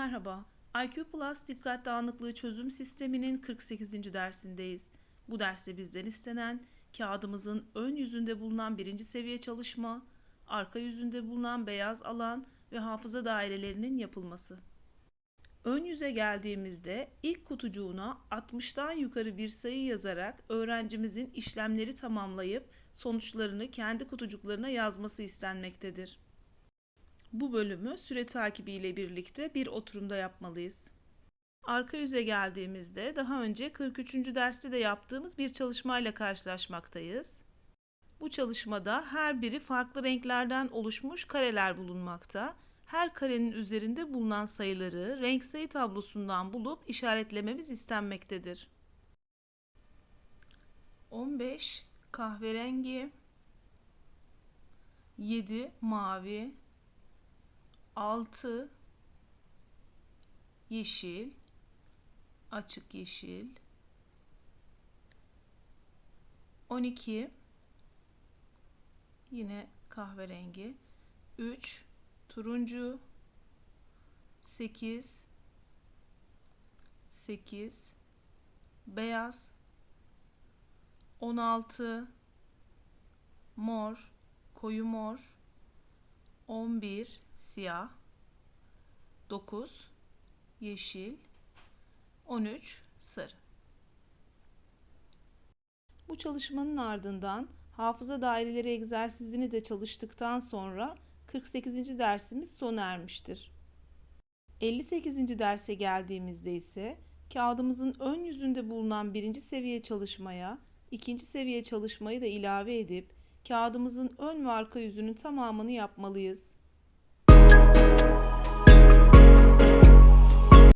Merhaba, IQ Plus dikkat dağınıklığı çözüm sisteminin 48. dersindeyiz. Bu derste bizden istenen kağıdımızın ön yüzünde bulunan birinci seviye çalışma, arka yüzünde bulunan beyaz alan ve hafıza dairelerinin yapılması. Ön yüze geldiğimizde ilk kutucuğuna 60'tan yukarı bir sayı yazarak öğrencimizin işlemleri tamamlayıp sonuçlarını kendi kutucuklarına yazması istenmektedir. Bu bölümü süre takibi ile birlikte bir oturumda yapmalıyız. Arka yüze geldiğimizde daha önce 43. derste de yaptığımız bir çalışmayla karşılaşmaktayız. Bu çalışmada her biri farklı renklerden oluşmuş kareler bulunmakta. Her karenin üzerinde bulunan sayıları renk sayı tablosundan bulup işaretlememiz istenmektedir. 15 kahverengi 7 mavi 6 yeşil. Açık yeşil. 12 yine kahverengi. 3 turuncu. 8 8 beyaz. 16 mor. Koyu mor. 11 siyah 9 yeşil 13 sarı Bu çalışmanın ardından hafıza daireleri egzersizini de çalıştıktan sonra 48. dersimiz sona ermiştir. 58. derse geldiğimizde ise kağıdımızın ön yüzünde bulunan birinci seviye çalışmaya ikinci seviye çalışmayı da ilave edip kağıdımızın ön ve arka yüzünün tamamını yapmalıyız.